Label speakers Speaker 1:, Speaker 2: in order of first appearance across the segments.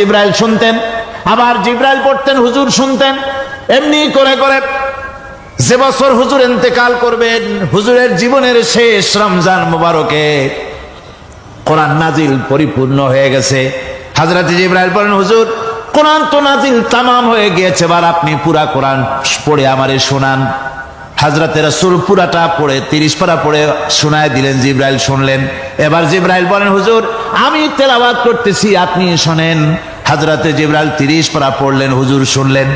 Speaker 1: জিব্রাইল শুনতেন, আবার জিব্রাইল পড়তেন, হুজুর শুনতেন, এমনি করে করে যে বছর হুজুর এতেকাল করবেন, হুজুরের জীবনের শেষ রমজান মুবারকে কোরআন নাজিল পরিপূর্ণ হয়ে গেছে। হাজরত জিব্রাইল বলেন, হুজুর, কোরআন তো নাজিল তামাম হয়ে গিয়েছে, এবার আপনি পুরা কোরআন পড়ে আমারে শোনান। হাজরাতে রাসূল পুরাটা পড়ে, তিরিশ পারা পড়ে শোনায় দিলেন, জিব্রাইল শুনলেন। এবার জিব্রাইল বলেন, হুজুর, আমি তেলাওয়াত করতেছি, আপনি শোনেন। হাজরাতে জিব্রাইল তিরিশ পারা পড়লেন, হুজুর শুনলেন।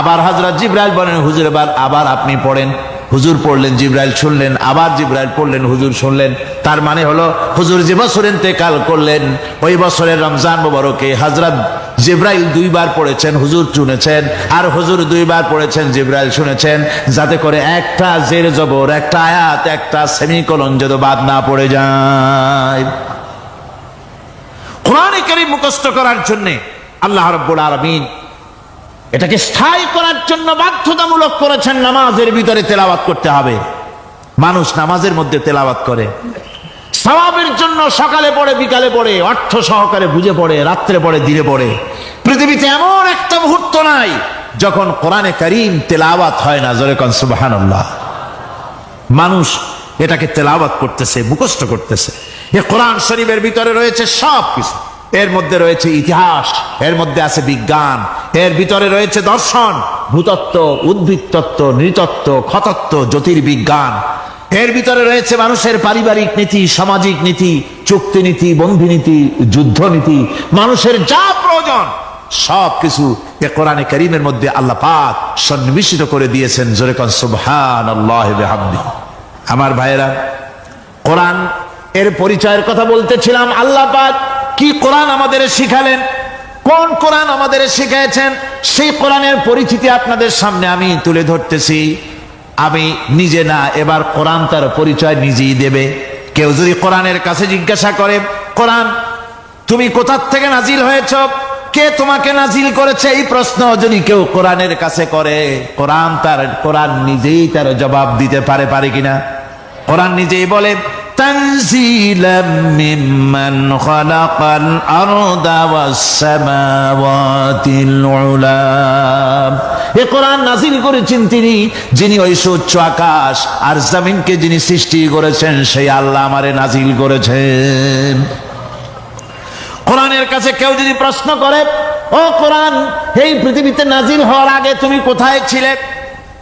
Speaker 1: আবার হাজরত জিব্রাইল বলেন, হুজুর এবার আবার আপনি পড়েন। হুজুর পড়লেন, জিব্রাইল শুনলেন। আবার জিব্রাইল পড়লেন, হুজুর শুনলেন। তার মানে হলো, হুজুর যে বছর ইন্তেকাল করলেন, ওই বছরের রমজান মোবারকে হজরত জিব্রাইল দুইবার পড়েছেন, হুজুর শুনেছেন। আর হুজুর দুইবার পড়েছেন, জিব্রাইল শুনেছেন। যাতে করে একটা জের জবর, একটা আয়াত, একটা সেমিকলন যেন বাদ না পড়ে যায়। কোরআনে কারীম মুখস্থ করার জন্য আল্লাহ রাব্বুল আলামিন এটাকে স্থায়ী করার জন্য বাধ্যতামূলক করেছেন, নামাজের ভিতরে তেলাওয়াত করতে হবে। মানুষ নামাজের মধ্যে তেলাওয়াত করে। সওয়াবের জন্য সকালে পড়ে, বিকালে পড়ে, অর্থ সহকারে বুঝে পড়ে, রাত্রে পড়ে, দিনে পড়ে। পৃথিবীতে এমন একটা মুহূর্ত নাই যখন কোরআনে করিম তেলাওয়াত হয় না, জোরে কন সুবহানাল্লাহ। মানুষ এটাকে তেলাওয়াত করতেছে, মুখস্থ করতেছে। এ কোরআন শরীফের ভিতরে রয়েছে সব কিছু এর মধ্যে রয়েছে ইতিহাস, এর মধ্যে আছে বিজ্ঞান, এর ভিতরে রয়েছে দর্শন, ভূতত্ত্ব উদ্ভিদ তত্ত্ব নৃতত্ত্ব খতত্ত্ব জ্যোতির্বিজ্ঞান। এর ভিতরে রয়েছে মানুষের পারিবারিক নীতি, সামাজিক নীতি, চুক্তি নীতি, বন্ধু নীতি, যুদ্ধ নীতি, মানুষের যা প্রয়োজন সব কিছু এ কোরআনে করিমের মধ্যে আল্লাহ পাক সন্নিবেশিত করে দিয়েছেন। জোরে কন সুবহান আল্লাহ আমার ভাইয়েরা, কোরআন এর পরিচয়ের কথা বলতেছিলাম, আল্লাহ পাক কি কোরআন আমাদের শিখালেন? কোন কোরআন আমাদের শিখিয়েছেন সেই কোরআনের পরিচিতি আপনাদের সামনে আমি তুলে ধরতেছি। আমি নিজে না, এবার কোরআন তার পরিচয় নিজেই দেবে। কেউ যদি কোরআনের কাছে জিজ্ঞাসা করে, কোরআন, তুমি কোথার থেকে নাজিল হয়েছ? কে তোমাকে নাজিল করেছে? এই প্রশ্ন যদি কেউ কোরআনের কাছে করে, কোরআন তার, কোরআন নিজেই তার জবাব দিতে পারে পারে কিনা? কোরআন নিজেই বলে تنزيلا ممن خلق الأرض والسماوات العلا এ কোরআন নাজিল করেছেন তিনি যিনি ওই সুচ্চ আকাশ আর জমিনকে যিনি সৃষ্টি করেছেন সেই আল্লাহ আমারে নাজিল করেছেন কোরআনের কাছে কেউ যদি প্রশ্ন করে ও কোরআন এই পৃথিবীতে নাজিল হওয়ার আগে তুমি কোথায় ছিলে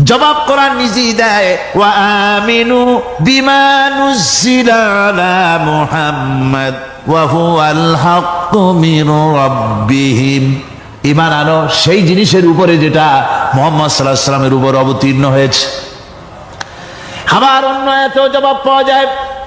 Speaker 1: জবাব করার নিজেই দেয়, ওয়া ঈমান আনো, সেই জিনিসের উপরে যেটা মোহাম্মদ সাল্লাহ সাল্লামের উপর অবতীর্ণ হয়েছে। আবার অন্য এত জবাব পাওয়া যায়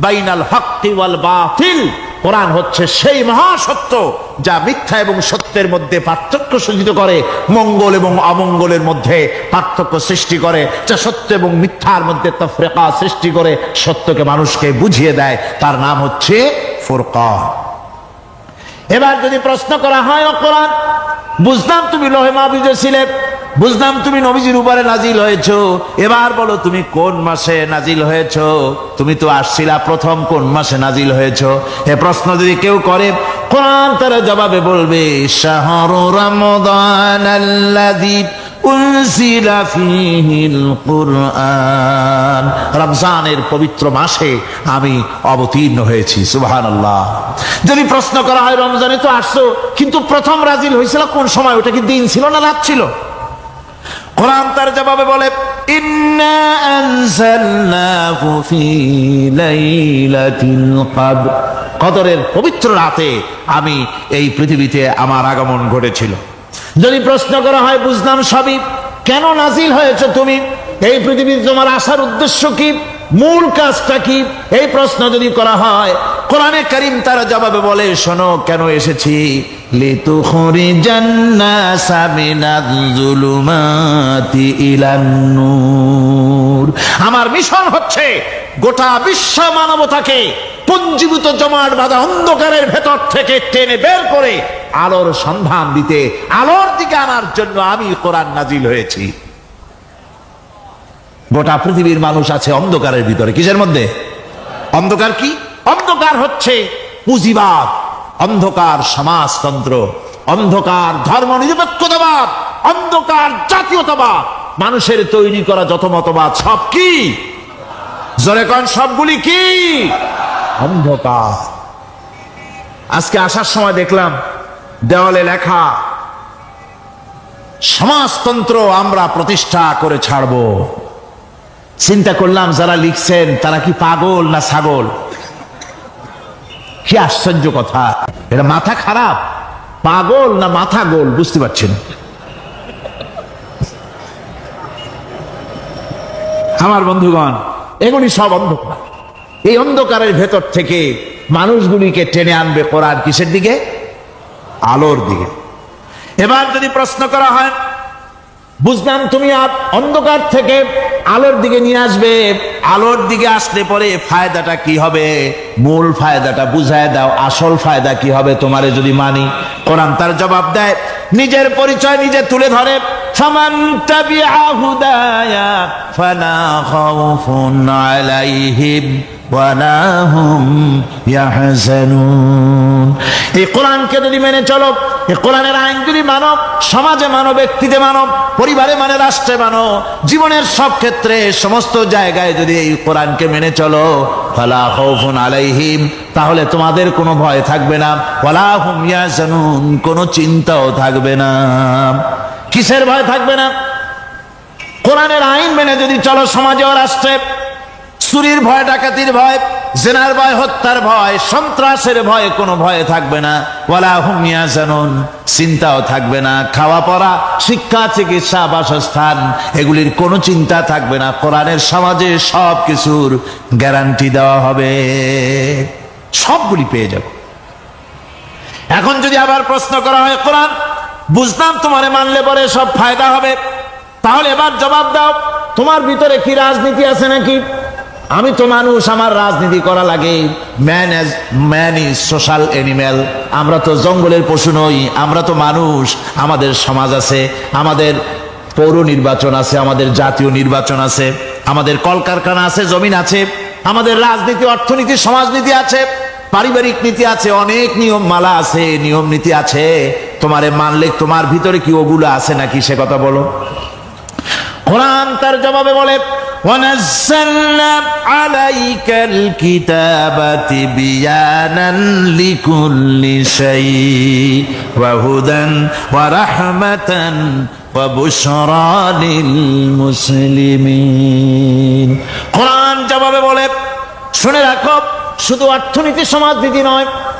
Speaker 1: বাইনাল হকি ওয়াল বাতিল। কোরআন হচ্ছে সেই মহাসত্য যা মিথ্যা এবং সত্যের মধ্যে পার্থক্য সূচিত করে, মঙ্গল এবং অমঙ্গলের মধ্যে পার্থক্য সৃষ্টি করে, যা সত্য এবং মিথ্যার মধ্যে তফরেকা সৃষ্টি করে, সত্যকে মানুষকে বুঝিয়ে দেয়। তার নাম হচ্ছে ফুরকান। এবার যদি প্রশ্ন করা হয় অপরাধ কোরআন বুঝলাম তুমি লোহে মাহবুজে ছিলে বুঝলাম তুমি নবীজির উপরে নাজিল হয়েছ, এবার বলো তুমি কোন মাসে নাজিল হয়েছ? তুমি তো আসছিলা প্রথম কোন মাসে নাজিল হয়েছ? এ প্রশ্ন যদি কেউ করে, কোরআন তারা জবাবে বলবে, শাহরু রমদান উনজিলা ফিহিল কুরআন। রমজানের পবিত্র মাসে আমি অবতীর্ণ হয়েছি সুবাহান আল্লাহ যদি প্রশ্ন করা হয়, রমজানে তো আসছো, কিন্তু প্রথম রাজিল হয়েছিল কোন সময়? ওটা কি দিন ছিল না রাত ছিল? কোরআন তার জবাবে বলে কদরের পবিত্র রাতে আমি এই পৃথিবীতে আমার আগমন ঘটেছিল। যদি প্রশ্ন করা হয়, বুঝলাম সবই। কেন নাজিল হয়েছে তুমি? এই পৃথিবীতে তোমার আসার উদ্দেশ্য কি? মূল কাজটা কি? এই প্রশ্ন যদি করা হয়, কোরআনে করিম তারা জবাবে বলে, শোনো, কেন এসেছি? আমার মিশন হচ্ছে গোটা বিশ্ব মানবতাকে পঞ্জীভূত জমাট বাঁধা অন্ধকারের ভেতর থেকে টেনে বের করে আলোর সন্ধান দিতে, আলোর দিকে আনার জন্য আমি কোরআন নাজিল হয়েছি। গোটা পৃথিবীর মানুষ আছে অন্ধকারের ভিতরে। কিসের মধ্যে? অন্ধকার কি? অন্ধকার হচ্ছে পুঁজিবাদ, অন্ধকার সমাজতন্ত্র, অন্ধকার ধর্ম নিরপেক্ষতাবাদ অন্ধকার জাতীয়তাবাদ। মানুষের তৈরি করা যত মতবাদ, সব কি? জোরে কন, সবগুলি কি? অন্ধকার। আজকে আসার সময় দেখলাম দেওয়ালে লেখা, সমাজতন্ত্র আমরা প্রতিষ্ঠা করে ছাড়বো। চিন্তা করলাম যারা লিখছেন, তারা কি পাগল না ছাগল? কি আশ্চর্য কথা। এটা মাথা খারাপ। পাগল না মাথা গোল, বুঝতে পারছেন? আমার বন্ধুগণ, এগুলি সব অন্ধকার। এই অন্ধকারের ভেতর থেকে মানুষগুলিকে টেনে আনবে কোরআন কিসের দিকে? আলোর দিকে। এবার যদি প্রশ্ন করা হয়, বুঝলাম তুমি অন্ধকার থেকে আলোর দিকে নিয়ে আসবে, আলোর দিকে আসলে পরে ফায়দাটা কি হবে? মূল ফায়দাটা বুঝায় দাও, আসল ফায়দা কি হবে তোমারে যদি মানি? কোরআন তার জবাব দেয়, নিজের পরিচয় নিজে তুলে ধরে ফামান তাবিআ হুদায়া ফালা খাউফুন আলাইহিম ওয়ালা হুম ইয়াহজানুন এই কোরআনকে যদি মেনে চলো, এই কোরআনের আইন যদি মানব সমাজে মানব ব্যক্তিতে মানব পরিবারে মানে রাষ্ট্রে মানো, জীবনের সব ক্ষেত্রে, সমস্ত জায়গায় যদি এই কোরআনকে মেনে চলো, ফালা খাউফুন আলাইহিম, তাহলে তোমাদের কোনো ভয় থাকবে না, ওয়ালা হুম ইয়াহজানুন কোনো চিন্তাও থাকবে না। কিসের ভয় থাকবে না? কোরআনের আইন মেনে যদি চলো সমাজে ও রাষ্ট্রে, চুরির ভয়, ডাকাতির ভয়, জেনার ভয়, হত্যার ভয়, সন্ত্রাসের ভয় কোনো ভয় থাকবে না। ওয়ালা হুমিয়া জানুন চিন্তাও থাকবে না। খাওয়া, পড়া, শিক্ষা, চিকিৎসা, বাসস্থান, এগুলির কোনো চিন্তা থাকবে না। কোরআনের সমাজে সব কিছুর গ্যারান্টি দেওয়া হবে। সবগুলি পেয়ে যাব। এখন যদি আবার প্রশ্ন করা হয়, কোরআন বুঝলাম তোমারে মানলে পরে সব ফায়দা হবে। তাহলে এবার জবাব দাও, তোমার ভিতরে কি রাজনীতি আছে নাকি? আমি তো মানুষ, আমার রাজনীতি করা লাগে। Man as man is social animal আমরা তো জঙ্গলের পশু নই, আমরা তো মানুষ। আমাদের সমাজ আছে, আমাদের পৌর নির্বাচন আছে, আমাদের জাতীয় নির্বাচন আছে, আমাদের কলকারখানা আছে, জমিন আছে, আমাদের রাজনীতি, অর্থনীতি, সমাজনীতি আছে, পারিবারিক নীতি আছে, অনেক নিয়ম মালা আছে, নিয়ম নীতি আছে। তোমারে মানলে তোমার ভিতরে কি ওগুলো আছে নাকি সে কথা বলো কোরআন তার জবাবে বলে ونزلنا عليك الكتاب تبيانا لكل شيء وهدى ورحمة وبشرى للمسلمين কোরআন জবাবে বলে শুনে রাখো শুধু অর্থনীতি সমাজনীতি নয়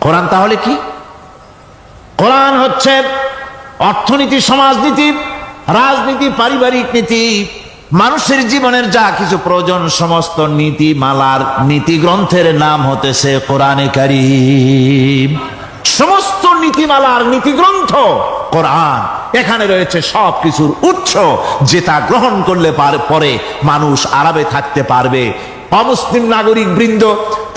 Speaker 1: কোরআন তাহলে কি? কোরআন হচ্ছে অর্থনীতি, সমাজনীতি, রাজনীতি, পারিবারিক নীতি, মানুষের জীবনের যা কিছু প্রয়োজন, সমস্ত নীতি মালার নীতি গ্রন্থের নাম হতেছে কোরআনে কারিম। সমস্ত নীতিমালার নীতি গ্রন্থ কোরআন। এখানে রয়েছে সব কিছুর উৎস যেটা গ্রহণ করলে পরে মানুষ আরামে থাকতে পারবে। অমুসলিম নাগরিক বৃন্দ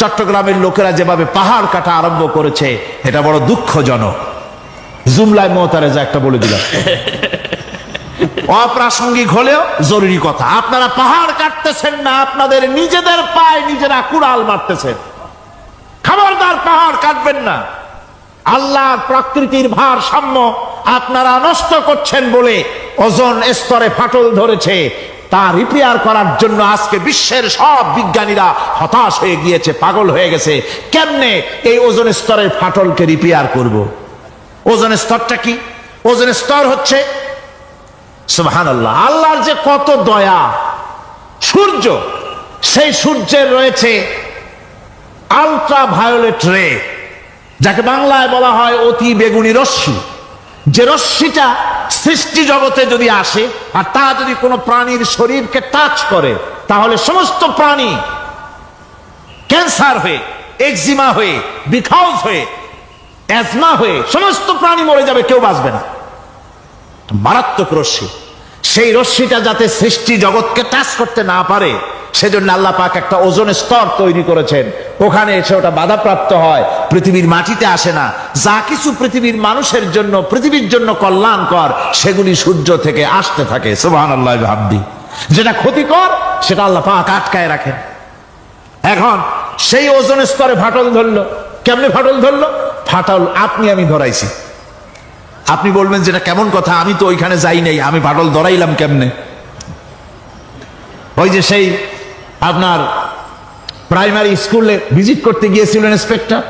Speaker 1: চট্টগ্রামের লোকেরা যেভাবে পাহাড় কাটা আরম্ভ করেছে, এটা বড় দুঃখজনক। জুমলায় মোহতারেজা একটা বলে দিলাম অপ্রাসঙ্গিক হলেও জরুরি কথা। আপনারা পাহাড় কাটতেছেন না, আপনাদের নিজেদের পায়ে নিজেরা কুড়াল মারতেছেন। খবরদার পাহাড় কাটবেন না। আল্লাহর প্রকৃতির ভারসাম্য আপনারা নষ্ট করছেন বলে ওজন স্তরে ফাটল ধরেছে। তা রিপেয়ার করার জন্য আজকে বিশ্বের সব বিজ্ঞানীরা হতাশ হয়ে গিয়েছে, পাগল হয়ে গেছে। কেমনে এই ওজন স্তরের ফাটলকে রিপেয়ার করব? ওজন স্তরটা কি? ওজন স্তর হচ্ছে আল্লাহর যে কত দয়া, সূর্য, সেই সূর্যের রয়েছে আলট্রা ভায়োলেট রে যাকে বাংলায় বলা হয় অতি বেগুনি রশ্মি। যে রশ্মিটা সৃষ্টি জগতে যদি আসে, আর তা যদি কোনো প্রাণীর শরীরকে টাচ করে, তাহলে সমস্ত প্রাণী ক্যান্সার হয়ে এক্সিমা হয়ে বিখাউজ হয়ে অ্যাজমা হয়ে, সমস্ত প্রাণী মরে যাবে, কেউ বাঁচবে না। মারাত্মক রশ্মি। সেই রশ্মিটা যাতে সৃষ্টি জগৎকে টাচ করতে না পারে, সেজন্য আল্লাহ পাক একটা ওজন স্তর তৈরি করেছেন। ওখানে এসে ওটা বাধাপ্রাপ্ত হয়, পৃথিবীর মাটিতে আসে না। যা কিছু পৃথিবীর মানুষের জন্য, পৃথিবীর জন্য কল্যাণকর, সেগুলি সূর্য থেকে আসতে থাকে। সুবাহ আল্লাহ হাব্দি যেটা ক্ষতিকর, সেটা আল্লাহ পাক আটকায় রাখেন। এখন সেই ওজন স্তরে ফাটল ধরলো। কেমনে ফাটল ধরলো? ফাটল আপনি আমি ধরাইছি। আপনি বলবেন যেটা কেমন কথা, আমি তো ওইখানে যাই নাই, আমি ফাটল ধরাইলাম কেমনে? ওই যে সেই আপনার প্রাইমারি স্কুলে ভিজিট করতে গিয়েছিল ইন্সপেক্টর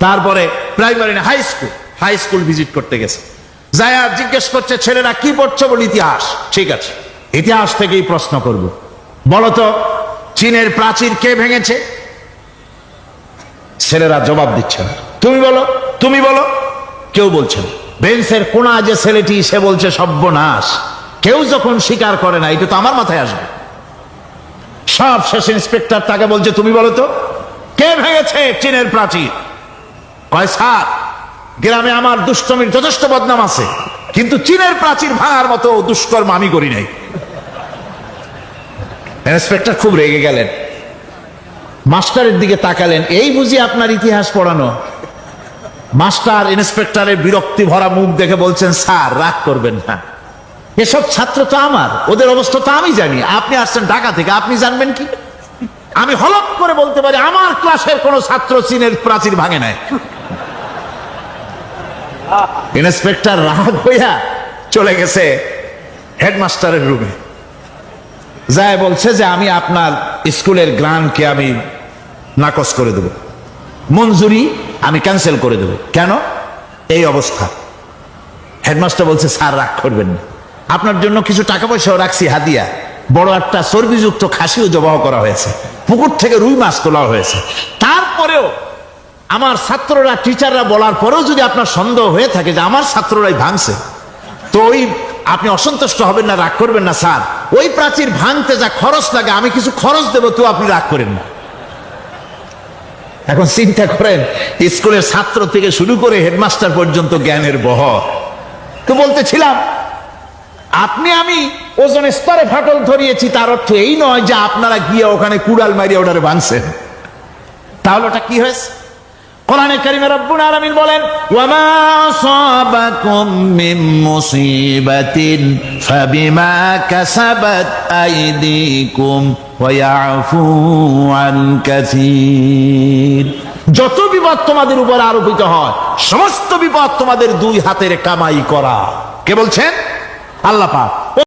Speaker 1: তারপরে প্রাইমারি না high school high school visit করতে গেছে। আর জিজ্ঞেস করছে, ছেলেরা কি পড়ছে? বলে, ইতিহাস। ঠিক আছে, ইতিহাস থেকেই প্রশ্ন করব। বলতো, চীনের প্রাচীর কে ভেঙেছে? ছেলেরা জবাব দিচ্ছে না। তুমি বলো তুমি বলো, কেউ বলছে না। বেঞ্চের কোনা যে ছেলেটি, সে বলছে, সর্বনাশ। কেউ যখন স্বীকার করে না, এটা তো আমার মাথায় আসবে। সব শেষ ইন্সপেক্টর তাকে বলছে, তুমি বলো তো, কে ভেঙেছে চীনের প্রাচীর? কয়, স্যার, গ্রামে আমার দুষ্টমির যথেষ্ট বদনাম আছে, কিন্তু চীনের প্রাচীর ভাঙার মতো দুষ্কর্ম আমি করি নাই। ইন্সপেক্টর খুব রেগে গেলেন। মাস্টারের দিকে তাকালেন, এই বুঝি আপনার ইতিহাস পড়ানো? মাস্টার ইন্সপেক্টরের বিরক্তি ভরা মুখ দেখে বলছেন, স্যার, রাগ করবেন না। এসব ছাত্র তো আমার, ওদের অবস্থা তো আমি জানি। আপনি আসছেন ঢাকা থেকে, আপনি জানবেন কি? আমি হলক করে বলতে পারি, আমার ক্লাসের কোন ছাত্র চীনের প্রাচীর ভাঙে নাই। ইন্সপেক্টর রাগ হইয়া চলে গেছে হেডমাস্টারের রুমে। যায় বলছে যে, আমি আপনার স্কুলের গ্রান্টকে আমি নাকচ করে দেব। মঞ্জুরি আমি ক্যান্সেল করে দেব। কেন? এই অবস্থা। হেডমাস্টার বলছে, স্যার, রাগ করবেন না। আপনার জন্য কিছু টাকা পয়সাও রাখছি, হাদিয়া। বড় একটা চর্বিযুক্ত খাসিও জবাহ করা হয়েছে। পুকুর থেকে রুই মাছ তোলা হয়েছে। তারপরেও আমার ছাত্ররা, টিচাররা বলার পরেও যদি আপনার সন্দেহ হয়ে থাকে যে আমার ছাত্ররাই ভাঙছে, তো ওই আপনি অসন্তুষ্ট হবেন না, রাগ করবেন না, স্যার। ওই প্রাচীর ভাঙতে যা খরচ লাগে, আমি কিছু খরচ দেবো, তো আপনি রাগ করেন না। এখন চিন্তা করেন স্কুলের ছাত্র থেকে শুরু করে হেডমাস্টার পর্যন্ত জ্ঞানের বহ তো বলতেছিলাম, আপনি আমি ওজন স্তরে ফাটল ধরিয়েছি, তার অর্থ এই নয় যে আপনারা গিয়ে ওখানে কুড়াল মারিয়ে ওটারে ভাঙছেন তাহলে ওটা কি হয়েছে? কোরআনে কারিমে রব্বুল আলামিন বলেন, ওয়ামা আসাবাকুম মিন মুসিবাতিন, ফাবিমা কাসাবাত আইদিকুম। ওয়া عن কাসীর যত বিপদ তোমাদের উপর আরোপিত হয়, সমস্ত বিপদ তোমাদের দুই হাতের কামাই করা। কে বলছেন? আল্লাহ পাক।